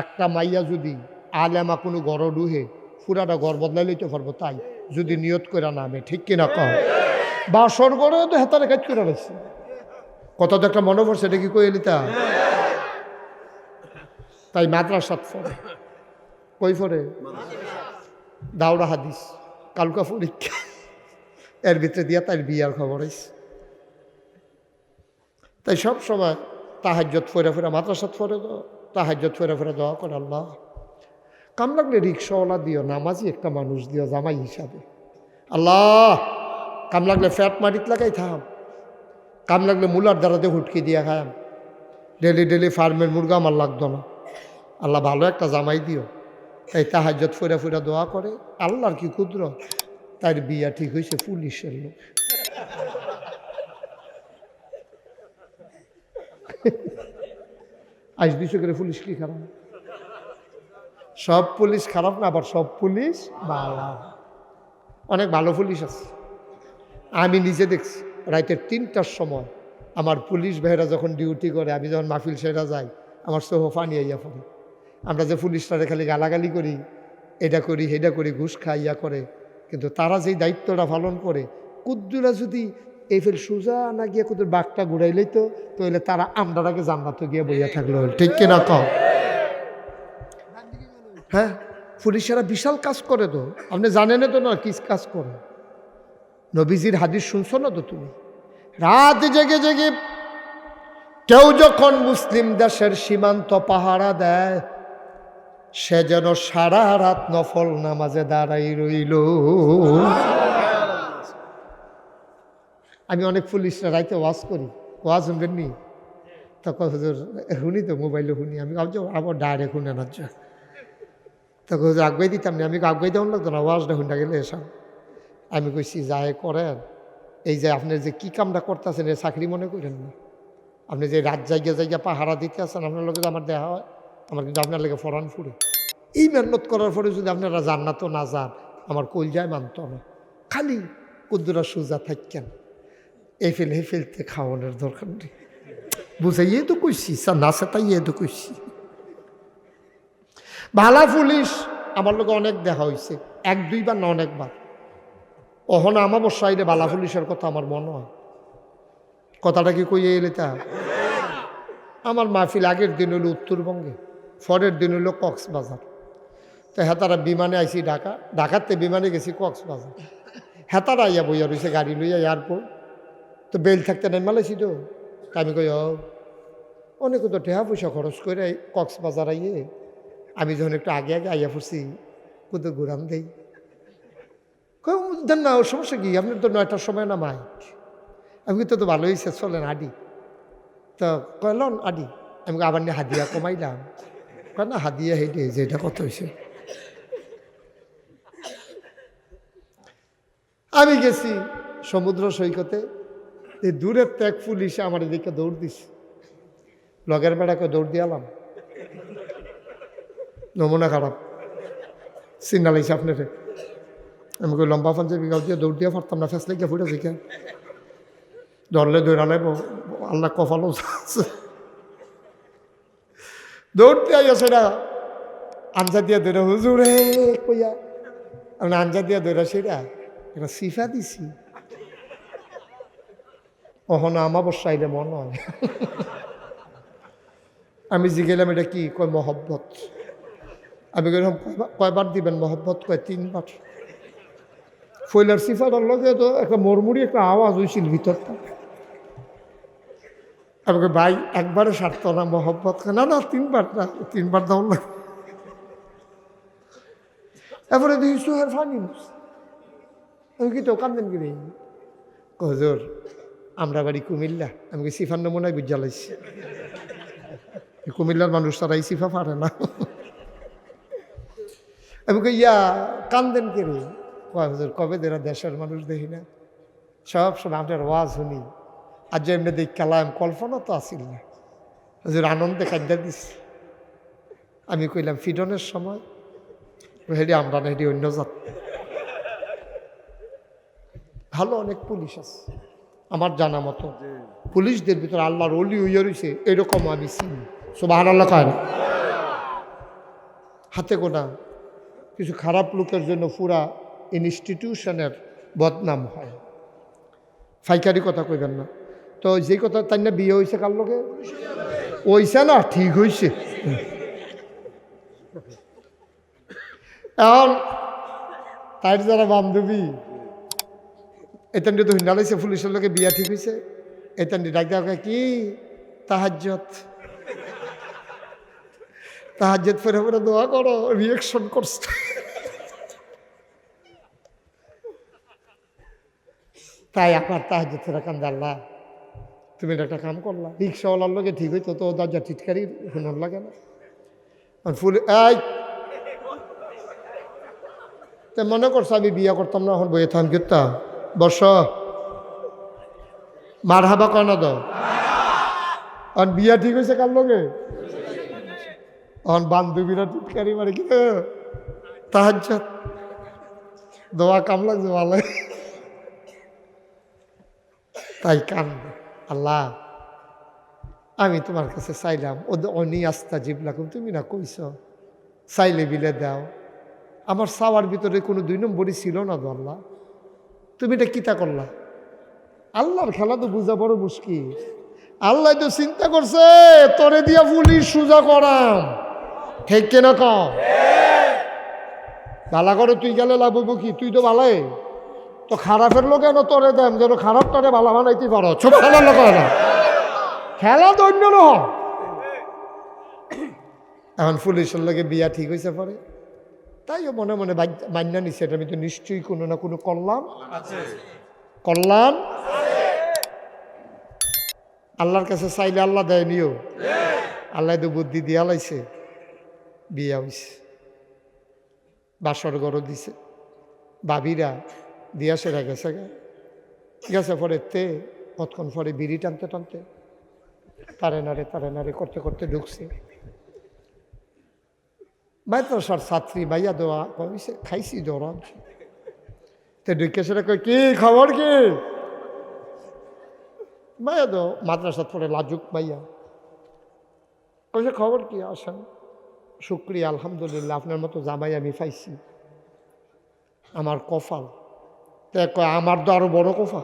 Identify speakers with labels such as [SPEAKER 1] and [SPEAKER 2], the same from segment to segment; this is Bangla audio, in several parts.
[SPEAKER 1] একটা মাইয়া যদি আলেমা কোনো গড় ডুহে পুরাটা গড় বদলাই লইতে পারব তাই, যদি নিয়ত করে নামে, ঠিক কিনা কম বাসর গড়ে তো হেতারে কাজ করে রাখছে। কত তো একটা মনে পড়ছে, এটা কি কই এলিতা তাই মাদ্রাসাত পড়ে। কই পড়ে? দাউরা হাদিস, কালকা পরীক্ষা। এর ভিতরে দিয়া তার বিয়ার খবর আছে তাই সব সময় তাহাজ্জত ফেরা ফেরা মাদ্রাসাত ফেরে দাও তাহাজ্জত ফেরা ফেরা দেওয়া করে আল্লাহ। কাম লাগলে রিক্সাওয়ালা দিও, নামাজি একটা মানুষ দিও, জামাই হিসাবে। আল্লাহ কাম লাগলে ফ্যাট মাটিত লাগাই থাম। কাম লাগলে মুলার দ্বারাতে হুটকি দিয়া খায়াম। ডেলি ডেলি ফার্মের মুরগা আমার লাগতো না। আল্লাহ ভালো একটা জামাই দিও। তাই তাহাজ্জত ফেরা ফেরা দোয়া করে, আল্লাহর কি ক্ষুদ্র তার বিয়া ঠিক হয়েছে পুলিশের লোক। আজ দিশো করে পুলিশ কি খারাপ? সব পুলিশ খারাপ না, আবার সব পুলিশ ভালো অনেক ভালো পুলিশ আছে। আমি নিজে দেখছি, রাইতের তিনটার সময় আমার পুলিশ ভাইরা যখন ডিউটি করে, আমি যখন মাহফিল সেরা যাই, আমার সোহ ফানি আইয়া পড়ে। আমরা যে পুলিশটারে খালি গালাগালি করি, এটা করি হেটা করি, ঘুষ খাইয়া করে, কিন্তু তারা যেই দায়িত্বটা পালন করে, কুদ্দুরা যদি এই ফের সুজা না গিয়ে কুদ্দুর বাঘটা ঘুরাইলেই তো তাহলে তারা আমরাকে জান্নাতে গিয়ে বইয়া থাকল। ঠিক কিনা কম হ্যাঁ পুলিশেরা বিশাল কাজ করে তো। আপনি জানেন তো না কি কাজ করে? নবীজির হাদিস শুনছো না তো তুমি? রাত জেগে জেগে কেউ যখন মুসলিম দেশের সীমান্ত পাহারা দেয়, সে যেন সারা রাত নফল নামাজে দাঁড়াই রইল। আমি অনেক পুলিশরা রাইতে ওয়াজ করি, ওয়াজ শুনবেন নি তখন হুজুর, শুনি তো, মোবাইলে শুনি। আমি ভাবছি আবার ডাইরেক্ট শুনে না যা। তখন হুজুর আগুয়াই দিতাম না। আমি আগুয়াই দেওয়ান লাগতো না, ওয়াজটা শুনতে গেলে এসব। আমি কইছি যাই করেন। এই যে আপনি যে কি কামটা করতেছেন, এ চাকরি মনে করেন না? আপনি যে রাত জায়গা জায়গা পাহারা দিতে আছেন, আপনার লোকে আমার দেহা হয়। আমার কিন্তু আপনার লেগে ফরান ফুড়ে এই মেহনত করার পরে যদি আপনারা জান্নাত না যান, আমার কলজায় মানত না। খালি কুদ্দুরা সোজা থাকেন এই ফেল হে ফেলতে খাওয়ানোর দরকার নেই। বুঝাইয়ে তো কইছি না সেটাইয়ে তো কইছি। ভালা পুলিশ, আমার লোকে অনেক দেখা হয়েছে এক দুইবার না অনেকবার অহন আমাবস্যাইলে বালা পুলিশের কথা আমার মনে হয়। কথাটা কি কইয়ে এলে তা? আমার মাহফিল আগের দিন হলো উত্তরবঙ্গে, পরের দিন হলো কক্সবাজার। তো হেতারা বিমানে আইসি ঢাকা ঢাকাতে বিমানে গেছি কক্সবাজার। হেতারা আইয়া বইয়া রয়েছে গাড়ি লইয়া এয়ারপোর্ট তো বেল থাকতে নাই মালাইছি তো। আমি কই অনেক তো টেহা পয়সা খরচ করে কক্সবাজার আইয়ে আমি যখন একটু আগে আগে আইয়া পড়ছি কোথাও ঘুরাম দেই। কই, দেন না ওর সমস্যা কি? আপনার তো নয়টার সময় না মাইক আমি কিন্তু তো ভালো হয়েছে চলেন আডি। তো কয়লন আডি। আমি আবার নিয়ে হাদিয়া কমাইলাম। কয় না হাদিয়া হেঁটে যে এটা কত হয়েছে আমি গেছি সমুদ্র সৈকতে। এই দূরের ত্যাগ পুলিশে আমার এদিকে দৌড় দিছে। লগের বেড়াকে দৌড় দিয়ালাম নমুনা খারাপ। সিগনাল সিগনালাইছে আপনারে। আমি কই, লম্বা পাঞ্জাবি গাও দিয়ে দৌড় দিয়ে পারতাম না ফেসলে গিয়ে ফুটে শিখে ধরলে দৌড়ালে আল্লাহ কপালও আছে। দৌড়তে আইয়া সেটা আঞ্জা দিয়া দৌড়া, হুজুরে, কইয়া। আমি আঞ্জা দিয়া দৌড়া সেটা? এটা সিফা দিছি। অহন আমাবস্যা আইলে মনে হয়। আমি জিগেলাম এটা কি? কয় মহব্বত। আমি কইলাম কয়বার- দিবেন মহব্বত? কয় তিনবার। ফয়লার সিফাটার লগে তো একটা মরমুড়ি একটা আওয়াজ হয়েছিল ভিতরটা। আমি কই, ভাই একবারে সারত না মহব্বত। না না তিনবার না তিনবার দাও না এরপরে দেখি সুহের ফানি আমি কি তো কান্দেন কি হজুর আমরা বাড়ি কুমিল্লা আমি কি সিফার নমুনায় বুঝালাইছি কুমিল্লার মানুষ তারা এই সিফা পারে না। আমি কই ইয়া কান্দেন কে রে? হুজুর, কবে দেরা দেশের মানুষ দেখি না? সব সময় আপনার ওয়াজ শুনি। আর যে এমনি দেখ কালাম কল্পনা তো আসিল না। হুজুর, আনন্দে কান্দা দিস আমি কইলাম, ফিডনের সময়? হেডি, আমরা না, হেডি অন্য জাত। ভালো অনেক পুলিশ আছে। আমার জানা মতো। পুলিশদের ভিতরে আল্লাহর অলি হইয়া রয়েছে এরকম আমি চিনি। সুবাহ আল্লাহ কয় না? হাতে গোনা। কিছু খারাপ লোকের জন্য পুরা ইনস্টিটিউশনের বদনাম হয়। ফাইকারি কথা কইবেন না। তো যে কথা তাই না বিয়ে হয়েছে কার লোকে ওইছে না ঠিক হয়েছে এখন তাই যারা বান্ধবী এতান্ডি তো হিন্দালাইছে পুলিশের লোকে বিয়া ঠিক হয়েছে এতান্ডি ডাক দেওয়া কি তাহাজ্জত তাহাজ্জত ফেরে ফেরে দোয়া করো রিয়েকশন করছে তাই আপনার তাহাজ্জত ফেরা কান্দা আল্লাহ তুমি একটা কাম করলা রিক্সাওয়ালার লোকে ঠিক হইতো তো দরজা টিটকারি শুনুন লাগে না। ফুল এই তা মনে করছ আমি বিয়া করতাম না, এখন বইয়ে থাম কিতা। বর্ষ মার হাবা কয় না দাও। বিয়া ঠিক হয়েছে কার লগে? এখন বান্ধবীরা টিটকারি মারে কি তাহার দোয়া কাম লাগছে ভালো। তাই কান আল্লাহ, আমি তোমার কাছে চাইলাম ওদের অনি আস্তা জিবলাকুম, তুমি না কইছ, চাইলে বিলে দাও। আমার চাওয়ার ভিতরে কোনো দুই নম্বরই ছিল না আল্লাহ। তুমি এটা কিতা করলা? আল্লাহর খেলা তো বোঝা বড় মুশকিল। আল্লাহ তো চিন্তা করছে, তোরে দিয়া পুলিশ সোজা করাম। ঠিক কেনা কম? ভালা করে তুই গেলে লাভ কি? তুই তো ভালাই তো খারাপের লোক কেন তোরে দেন, যেন খারাপটারে ভালো বানাইতে পারো। ছোট খেলার লোক না? খেলা তো অন্য ন এখন পুলিশের লোকে বিয়া ঠিক হয়েছে পরে? তাইও মনে মনে মান্যা নিছে এটা আমি তো নিশ্চয়ই কোনো না কোনো কল্যাণ। কল্যাণ? আল্লাহর কাছে চাইলে আল্লাহ দেয় নিও। আল্লাহ তো বুদ্ধি দিয়া লাইছে। বিয়া হইছে। বাসর গড় দিছে। বাবিরা দিয়া সেরা গেছে গা। গেছে পরে তে কতক্ষণ পরে বিড়ি টানতে টানতে। তারে নারে তারে নারে করতে করতে ঢুকছে। মাদ্রাসার ছাত্রী বাইয়া দেওয়া কইছে, খাইছি জ্বর তে ঢুকে সেটা কই কি খবর কি? মাইয়া দো মাদ্রাসা পড়ে লাজুক মাইয়া কইছে, খবর কি, আসেন। শুক্রিয়া, আলহামদুলিল্লাহ, আপনার মতো জামাই আমি পাইছি। আমার কফাল তে কয়, আমার তো আরও বড় কফা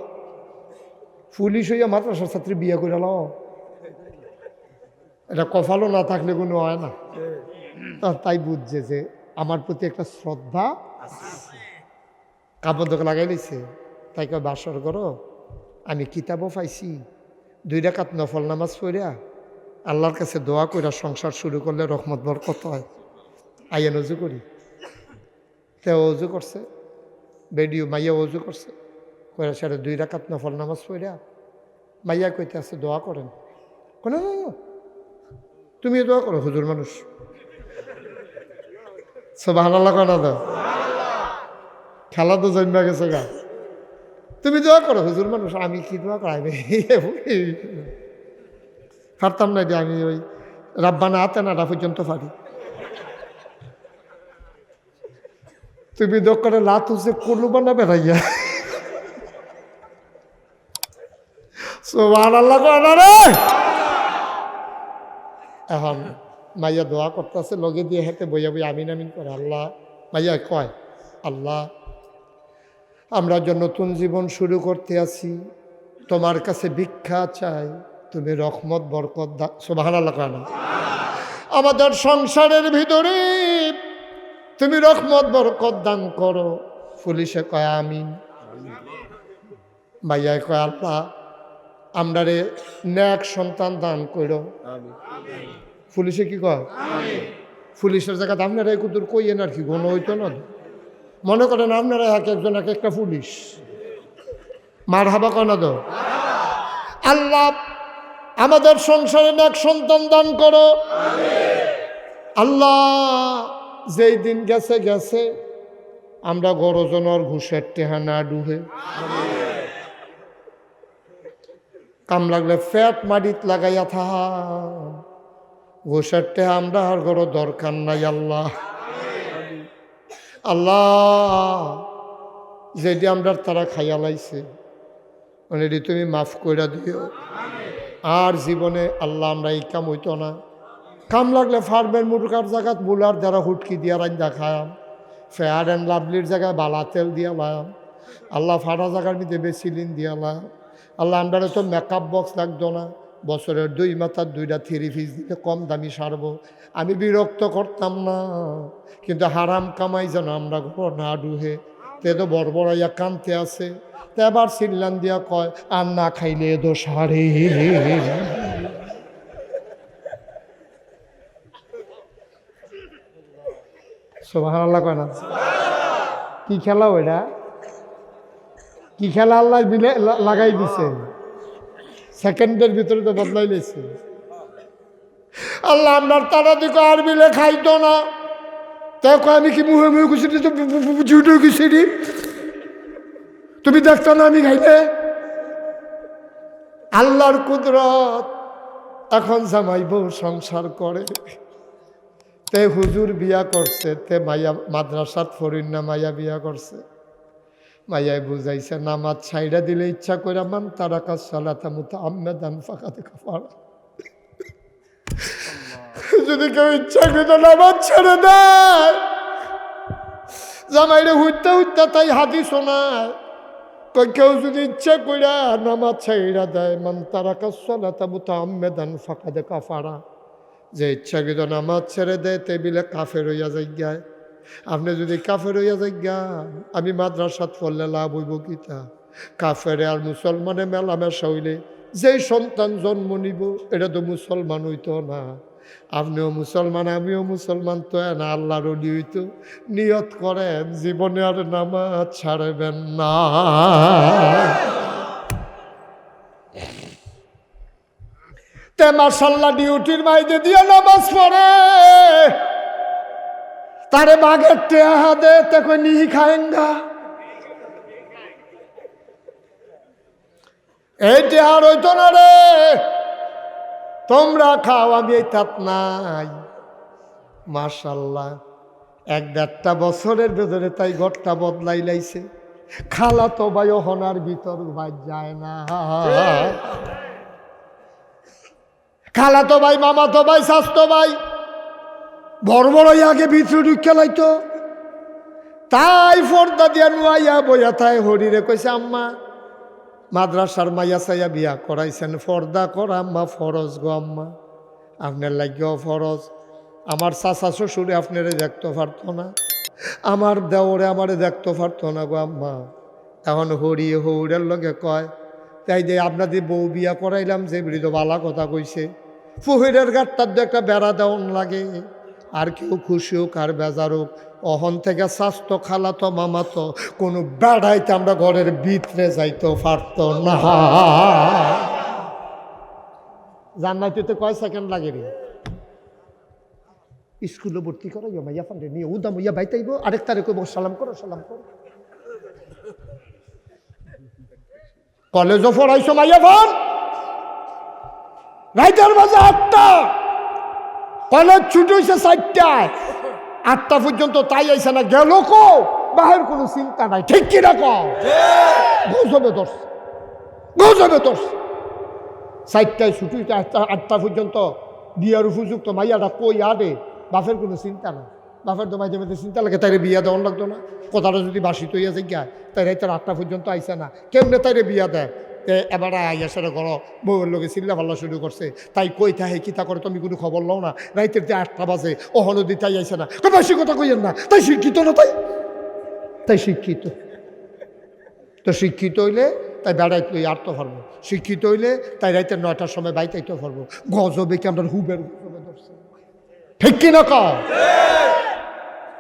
[SPEAKER 1] পুলিশ হইয়া মাদ্রাসার ছাত্রী বিয়ে করে এটা কফালও না থাকলে কোনো হয় না। তাই বুঝছে যে আমার প্রতি একটা শ্রদ্ধা কাপড় লাগাই লইছে তাই কয়, বাসর করো, আমি কিতাবও পাইছি। দুই রাকাত নফল নামাজ পড়িয়া আল্লাহর কাছে দোয়া কইরা সংসার শুরু করলে রহমত, বরকত হয়। আইয়া অজু করি। তে অজু করছে, বেডিও মাইয়া অজু করছে। কইরা সেটা দুই রাকাত নফল নামাজ পড়িয়া মাইয়া কইতে আছে দোয়া করেন। কোনো তুমি দোয়া করো, হুজুর মানুষ। সব আল্লাহ কনা দাও খেলা তো জন্মা গেছে গা। তুমি দোয়া করো, হুজুর মানুষ, আমি কি দোয়া করাই পারতাম না যে আমি ওই রাব্বানা আতে না পর্যন্ত পারি। তুমি দোকানে লাত হচ্ছে করলুবা না বেড়াইয়া সোমান আল্লাহ কনা রে? এখন মাইয়া দোয়া করতেছে, লগে দিয়ে হেঁটে বইয়া বইয়া আমিন আমিন করে, আল্লাহ, মাইয়া কয়, আল্লাহ, আমরা যে নতুন জীবন শুরু করতে আছি, তোমার কাছে ভিক্ষা চাই, তুমি রহমত, বরকত সোভান আল্লাহ আমাদের সংসারের ভিতরে তুমি রহমত, বরকত দান করো। পুলিশে কয়, আমিন। মাইয়ায় কয়, আল্লাহ, আমরা রে ন্যাক সন্তান দান করো। পুলিশে কি কয়? পুলিশের জায়গাতে আপনারা এই কুতুর কইয়েন আর কি গণ হইতো না। মনে করেন আপনারা এক একজন, এক একটা পুলিশ। মার হাবা কেন দো আল্লাহ, আমাদের সংসারে এক সন্তান দান করো। আল্লাহ, যেই দিন গেছে গেছে। আমরা গরজনর ঘুষের টেহা না ডুহে। কাম লাগলে ফ্যাট মাটিত লাগাইয়া থাহা। ঘুষের টেহা আমরা আর গরো দরকার নাই, আল্লাহ। আল্লাহ, যেটি আমরা তারা খাইয়া লাইছে ওনেটি তুমি মাফ কইরা দিও। আর জীবনে আল্লাহ আমরা এই কাম হইতো না। কাম লাগলে ফার্মের মুরগার জায়গাত বুলার দ্বারা হুটকি দিয়া রান্দা খায়াম। ফেয়ার অ্যান্ড লাভলির জায়গায় বালা তেল দিয়া লাম আল্লাহ ফাটা জায়গার মধ্যে বেসিলিন দিয়া লাম আল্লাহ আমরা তো মেকআপ বক্স লাগতো না। বছরের দুই মাথার দুইটা থ্রি পিস দিলে কম দামি সারবো। আমি বিরক্ত করতাম না, কিন্তু হারাম কামাই যেন আমরা ঘর না ডুহে। তে তো বড় বড় ইয়া কানতে আছে, তে আবার সিল্লান দিয়া কয়, আর না খাইলে দো সারে সোভান কয় না? কি খেলা ওইটা? কি খেলা আল্লাহ লাগাই দিছে। সেকেন্ডের ভিতরে তো বদলাই লেছে আল্লাহ আপনার তারা দিকে আর বিলে খাইতো না। কয়, আমি কি মুহে মুহে গুছি জুটে গুছি তুমি দেখতো না আমি খাইতে আল্লাহর কুদরত এখন জামাই বউ সংসার করে। তে হুজুর বিয়া করছে, তে মাইয়া মাদ্রাসাত ফরিন্না মাইয়া বিয়া করছে। মাইয়াই বুঝাইছে নামাজ ছাইড়া দিলে ইচ্ছা করে মান তারা কাজ সালাতা মুতা আম্মেদান ফাঁকাতে কাফার যদি কেউ ইচ্ছা করে নামাজ ছেড়ে দেয়। জামাইরে হুইতে হুইতে তাই হাতি শোনায়। কেউ যদি ইচ্ছা কইরা নামাজ ছাইড়া দেয় মান তারা কাজ সালাতা মুতা আম্মেদান ফাঁকাতে কাফারা। যে ইচ্ছাকৃত নামাজ ছেড়ে দেয় টেবিলে কাফের হইয়া যাইগায়। আপনি যদি কাফের হইয়া যাইগান আমি মাদ্রাসাত পড়লে লাভ হইব কিতা কাফেরে আর মুসলমানে মেলামেশা হইলে যেই সন্তান জন্ম নিব, এটা তো মুসলমান হইতো না। আপনিও মুসলমান, আমিও মুসলমান, তো না আল্লাহর হইতো। নিয়ত করেন, জীবনে আর নামাজ ছাড়বেন না। তে মার্শাল্লাহ ডিউটির মাইদে দিয়ে নামাজ পড়ে। তারে বাঘের টেহা দে তে কই নিহি খায়েঙ্গা। এই টেহার হইতো না রে, তোমরা খাও, আমি এই তাত নাই। মার্শাল্লাহ এক দেড়টা বছরের ভেতরে তাই ঘরটা বদলাই লাইছে। খালা তো ভাই হনার ভিতর ভাই যায় না। খালা তো ভাই, মামা তো ভাই, স্বাস্থ্য ভাই বড় বড় আগে ভিতরে ঢুকে লাইতো। তাই ফর্দা দিয়া নুয়াইয়া বইয়া তাই হরিরে কইছে, আম্মা, মাদ্রাসার মাইয়া সাইয়া বিয়া করাইছেন। ফর্দা করা আম্মা, ফরজ গো আম্মা। আপনার লাগিও ফরজ। আমার চাচা শ্বশুরে আপনারে দেখতে পারতো না। আমার দেওরে আমারে দেখতে পারতো না গো আম্মা। এখন হরি হৌরের লগে কয়, তাই যে আপনাদের বউ বিয়া করাইলাম যে বৃদ্ধ বালা কথা কইছে। ফুহিরের গাটটার দিয়ে একটা বেড়া দেওয়ান লাগে। আর কেউ খুশি হোক, আর বেজার হোক, অহন থেকে স্বাস্থ্য খালাতো মামাতো কোনো বেড়াইতে আমরা ঘরের ভিতরে যাইতে পারতো না। জান্নাইতে তো কয় সেকেন্ড লাগে রে? স্কুলে ভর্তি করো ইয়া মাইয়া ফান্ডে নিয়ে উদাম ইয়া ভাই বাইতাইব, আরেক তারে কইব, সালাম করো সালাম করো। কলেজও পড়াইছো মাইয়া ফান রাইটার বাজে আটটা! কলেজ ছুটি হয়েছে চারটায়। আটটা পর্যন্ত তাই আইসে না, গেল কো? বাহের কোনো চিন্তা নাই, ঠিক কি রকম? গৌসবে দোষ গৌসবে দোষ চারটায় ছুটি আটটা আটটা পর্যন্ত বিয়ার উপযুক্ত মাইয়াটা কই আডে বাপের কোনো চিন্তা নাই। বাপের তো মাঝে মাঝে চিন্তা লাগে, তাইরে বিয়া দেওয়ার লাগতো না। কথাটা যদি বাসিত হইয়া গিয়া তাই রাইতে আটটা পর্যন্ত আইসে না। কেমনে তাইরে বিয়া দেয়? তে এবার আইয়া সেটা করো বউয়ের লোকে চিল্লা পাল্লা শুরু করছে। তাই কই থাহে কিতা করে তুমি কোনো খবর লও না। রাইতের যে আটটা বাজে, অহনো দি তাই আইসে না। বেশি কথা কইয়েন না। তাই শিক্ষিত না তাই? তাই শিক্ষিত। তো শিক্ষিত হইলে তাই বেড়াইতে লই আটতে পারব। শিক্ষিত হইলে তাই রাইতে নয়টার সময় বাইতে পারব। গজবে কি আমরা হুবের ঠিক কিনা কও?